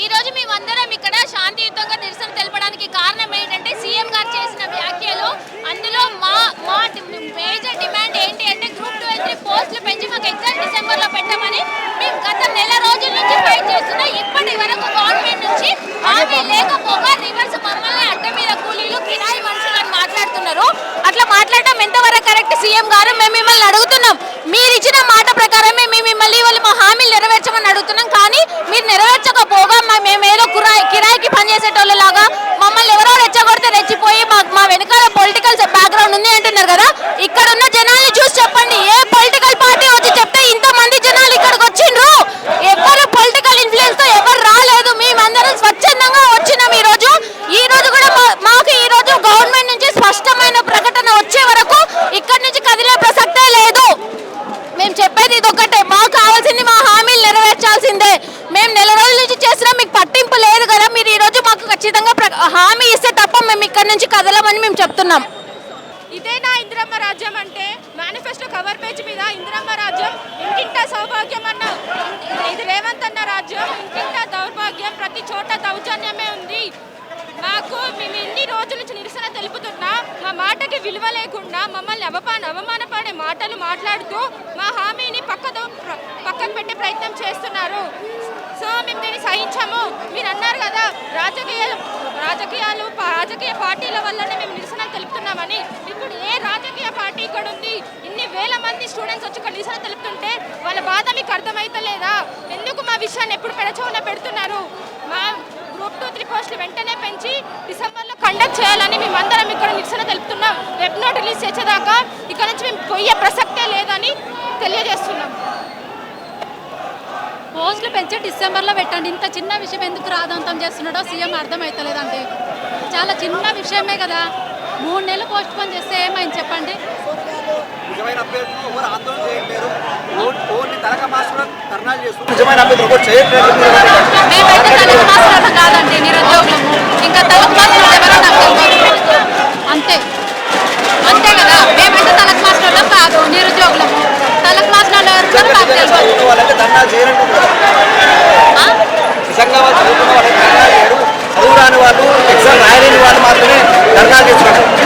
ఈ రోజు మేమందరం ఇక్కడ శాంతియుతంగా నిరసన తెలపడానికి కారణం ఏంటంటే సీఎం గారు చేసిన వ్యాఖ్యలు అందులో మా మా మేజర్ డిమాండ్ ఏంటి అంటే గ్రూప్ టూ త్రీ పోస్టులు పెంచి మాకు ఎగ్జామ్ డిసెంబర్లో పెట్టమని మేము గత నెల రోజుల నుంచి ఫైట్ చేస్తున్నాం. ఇప్పటి వరకు గవర్నమెంట్ నుంచి హామీ లేకపోగా రివర్స్ మమ్మల్ని అడ్డ మీద కూలీలు కిరాయి మనుషులు అని మాట్లాడుతున్నారు. అట్లా మాట్లాడటం ఎంతవరకు కరెక్ట్ సీఎం గారు? మేము మిమ్మల్ని అడుగుతున్నాం. మీరు ఇచ్చిన మాట ప్రకారమే మేము మిమ్మల్ని వాళ్ళు మా హామీలు నెరవేర్చమని అడుగుతున్నాం కానీ మీరు నెరవేర్చకపోగా మా- మేము ఏదో కురాయి కిరాయికి పనిచేసేటోళ్ళలాగా మమ్మల్ని ఎవరో రెచ్చగొడితే రెచ్చిపోయి మా మా వెనకాల పొలిటికల్ బ్యాక్గ్రౌండ్ ఉంది అంటున్నారు కదా? ఇక్కడ ఉన్న జనాల్ని చూసి చెప్పండి. ఏ పొలిటికల్ పార్టీ వచ్చి చెప్తే ఇంత మంది జనాలు ఇక్కడికి వచ్చిండ్రు? ఎవరు పొలిటికల్ ఇన్ఫ్లుయెన్స్తో ఎవరు రాలేదు. మేమందరం స్వచ్ఛందంగా వచ్చినాం ఈ రోజు ఈ రోజు కూడా మా- మాకు ఈ రోజు గవర్నమెంట్ నుంచి స్పష్టమైన ప్రకటన వచ్చే వరకు ఇక్కడి నుంచి కదిలే ప్రసక్తే లేదు. మేము చెప్పేది ఇది ఒకటే మాకు కావాల్సింది మా హామీలు నెరవేర్చాల్సిందే. మేము నెల రోజుల నుంచి చేసినా మీకు పట్టింపు లేదు కదా మీరు ఈ రోజు మాకు ఖచ్చితంగా ప్ర- హామీ ఇస్తే తప్ప మేము ఇక్కడ నుంచి కదలమని మేము చెప్తున్నాం. ఇదేనా ఇందిరమ్మ రాజ్యం అంటే? మేనిఫెస్టో కవర్ పేజ్ మీద ఇందిరమ్మ రాజ్యం ఇంటింట సౌభాగ్యం అన్న ఇది రేవంత్ అన్న రాజ్యం ఇంటింట దౌర్భాగ్యం ప్రతి చోట దౌర్జన్యమే ఉంది. మాకు మేము ఎన్ని రోజుల నుంచి నిరసన తెలుపుతున్నా మా మాటకి విలువ లేకుండా మమ్మల్ని అవమాన అవమానపడే మాటలు మాట్లాడుతూ మా హామీని పక్కదో పక్కన పెట్టే ప్రయత్నం చేస్తున్నారు. సో మేము దీన్ని సహించాము. మీరు అన్నారు కదా రాజకీయ రాజకీయాలు రాజకీయ పార్టీల వల్లనే మేము నిరసన తెలుపుతున్నామని ఇప్పుడు ఏ రాజకీయ పార్టీ ఇక్కడ ఉంది? ఇన్ని వేల మంది స్టూడెంట్స్ వచ్చి ఇక్కడ నిరసన తెలుపుతుంటే వాళ్ళ బాధ మీకు అర్థమైతలేదా? ఎందుకు మా విషయాన్ని ఎప్పుడు పెడచోన పెడుతున్నారు? మా గ్రూప్ టూ త్రీ పోస్టులు వెంటనే పెంచి డిసెంబర్లో కండక్ట్ చేయాలని మేమందరం ఇక్కడ నిరసన తెలుపుతున్నాం. వెబ్ నోట్ రిలీజ్ చేసేదాకా ఇక్కడ నుంచి మేము పోయే ప్రసక్తే పోస్టులు పెంచి డిసెంబర్లో పెట్టండి. ఇంత చిన్న విషయం ఎందుకు రాదంతం చేస్తున్నాడో సీఎం అర్థమవుతలేదండి చాలా చిన్న విషయమే కదా. మూడు నెలలు పోస్ట్ పోన్ చేస్తే ఏమైంది చెప్పండి? మేమైతే కాదండి నిరుద్యోగులము. ఇంకా తలకు మాస్టర్లు ఎవరో నాకు చదువుకున్న వాళ్ళకి దండాలు చేయరంటు నిజంగా వాళ్ళు చదువుకున్న వాళ్ళకి దండాలు చేయరు. చదువు రాని వాళ్ళు ఎగ్జామ్ రాయలేని వాళ్ళు మాత్రమే దండాలు చేస్తున్నారు